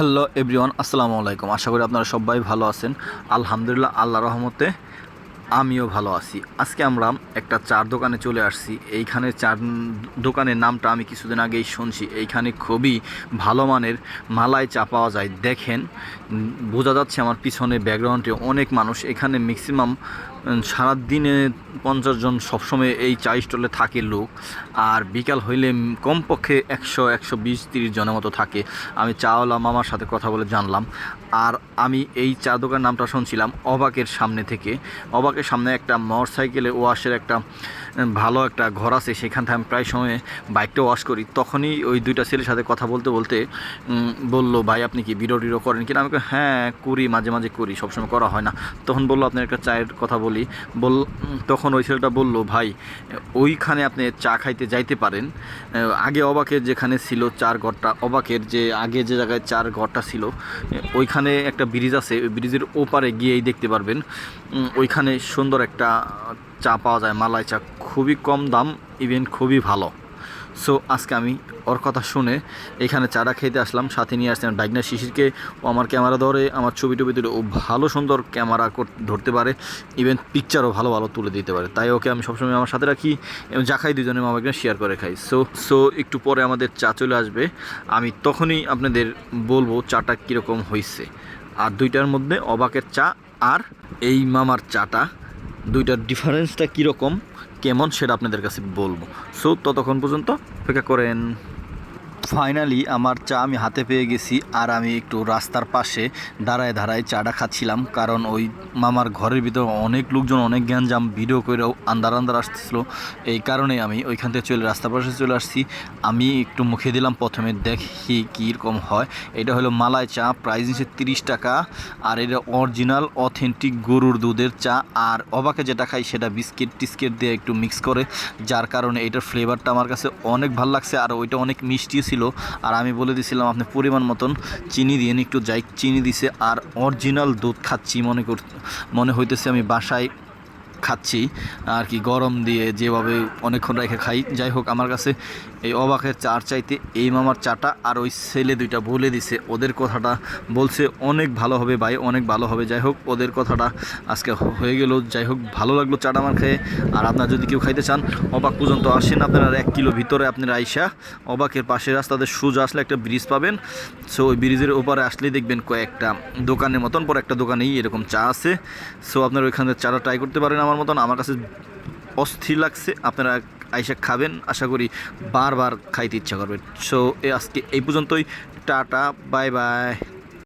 Hello everyone, আসসালামু আলাইকুম। আশা করি আপনারা সবাই ভালো আছেন। আলহামদুলিল্লাহ আল্লাহ রহমতে আমিও ভালো আছি। আজকে আমরা একটা চার দোকানে চলে আসছি। এইখানে চার দোকানের নামটা আমি কিছুদিন আগেই শুনছি। এইখানে খুবই ভালো মানের মালাই চা পাওয়া যায়। দেখেন বোঝা যাচ্ছে আমার পিছনে ব্যাকগ্রাউন্ডে অনেক মানুষ। এখানে ম্যাক্সিমাম সারাদিনে পঞ্চাশ জন সবসময় এই চা স্টলে থাকে লোক, আর বিকাল হইলে কমপক্ষে একশো একশো বিশ, তিরিশ জনের মতো থাকে। আমি চাওয়ালা মামার সাথে কথা বলে জানলাম, আর আমি এই চা দোকান নামটা শুনছিলাম অবাকের সামনে থেকে। অবাকের সামনে একটা মোটর সাইকেলে ওয়াশের একটা ভালো একটা ঘর আছে, সেখান থেকে আমি প্রায় সময় বাইকটা ওয়াশ করি। তখনই ওই দুইটা ছেলের সাথে কথা বলতে বলতে বলল, ভাই, আপনি কি ভিডিও টিডিও করেন কিনা? আমি হ্যাঁ করি, মাঝে মাঝে করি, সবসময় করা হয় না। তখন বলল, আপনার একটা চায়ের কথা বলি বল তখন ওই ছেলেটা বলল, ভাই, ওইখানে আপনি চা খাইতে যাইতে পারেন। আগে অবাকের যেখানে ছিল চার ঘরটা, অবাকের যে আগে যে জায়গায় চার ঘরটা ছিল, ওইখানে একটা ব্রিজ আছে, ওই ব্রিজের ওপারে গিয়েই দেখতে পারবেন। ওইখানে সুন্দর একটা চা পাওয়া যায়, মালাই চা। খুবই কম দাম, ইভেন খুবই ভালো। সো আজকে আমি ওর কথা শুনে এখানে চাটা খেতে আসলাম, সাথে নিয়ে আসলাম ডাইগনা শিশিরকে। ও আমার ক্যামেরা ধরে, আমার ছবি টবি তুলে, ও ভালো সুন্দর ক্যামেরা ধরতে পারে। ইভেন পিকচারও ভালো ভালো তুলে দিতে পারে। তাই ওকে আমি সবসময় আমার সাথে রাখি এবং যা খাই দুজনে মামাকে শেয়ার করে খাই। সো সো একটু পরে আমাদের চা চলে আসবে। আমি তখনই আপনাদের বলব চাটা কীরকম হয়েছে আর দুইটার মধ্যে অবাকের চা আর এই মামার চাটা। দুইটার ডিফারেন্সটা কীরকম কেমন সেটা আপনাদের কাছে বলব। সো ততক্ষণ পর্যন্ত অপেক্ষা করেন। ফাইনালি আমার চা আমি হাতে পেয়ে গেছি আর আমি একটু রাস্তার পাশে দাঁড়ায় দাঁড়ায় চাটা খাচ্ছিলাম। কারণ ওই মামার ঘরের ভিতর অনেক লোকজন, অনেক জ্ঞানজাম ভিডিও করেও আন্দার আন্দার আসতেছিল। এই কারণে আমি ওইখান থেকে চলে, রাস্তার পাশে চলে আসছি। আমি একটু মুখে দিলাম, প্রথমে দেখি কীরকম হয়। এটা হলো মালাই চা প্রাইস নিচ্ছে তিরিশ টাকা। আর এটা অরিজিনাল অথেন্টিক গরুর দুধের চা। আর অবাকে যেটা খাই সেটা বিস্কিট টিস্কিট দিয়ে একটু মিক্স করে। যার কারণে এটার ফ্লেভারটা আমার কাছে অনেক ভালো লাগছে আর ওইটা অনেক মিষ্টি ছিল। আর আমি বলে দিছিলাম, আপনি পরিমাণ মতন চিনি দিয়ে একটু যাই, চিনি দিছে, আর অরিজিনাল দুধ খাচ্ছি। মনে কর, মনে হইতেছে আমি বাসায় খাচ্ছি, আর কি গরম দিয়ে যেভাবে অনেকক্ষণ রেখে খাই। যাই হোক, আমার কাছে এই অবাকের চার চাইতে এই মামার চাটা আর ওই ছেলে দুইটা বলে দিছে, ওদের কথাটা বলছে অনেক ভালো হবে ভাই, অনেক ভালো হবে। যাই হোক, ওদের কথাটা আজকে হয়ে গেল। যাই হোক, ভালো লাগল চাটা আমার খেয়ে। আর আপনারা যদি কেউ খাইতে চান, অবাক পর্যন্ত আসেন আপনারা এক কিলো ভিতরে আপনারা আইসা অবাকের পাশের রাস্তাতে সোজা আসলে একটা ব্রিজ পাবেন। সো ওই ব্রিজের ওপারে আসলেই দেখবেন কয়েকটা দোকানের মতন, পর একটা দোকানেই এরকম চা আছে। সো আপনারা ওইখানে চাটা ট্রাই করতে পারেন আমার মতন, আমার কাছে অস্থির লাগছে। আপনারা আইসা খাবেন, আশা করি বারবার খাইতে ইচ্ছা করবেন সো আজকে এই পর্যন্তই। Tata, bye bye.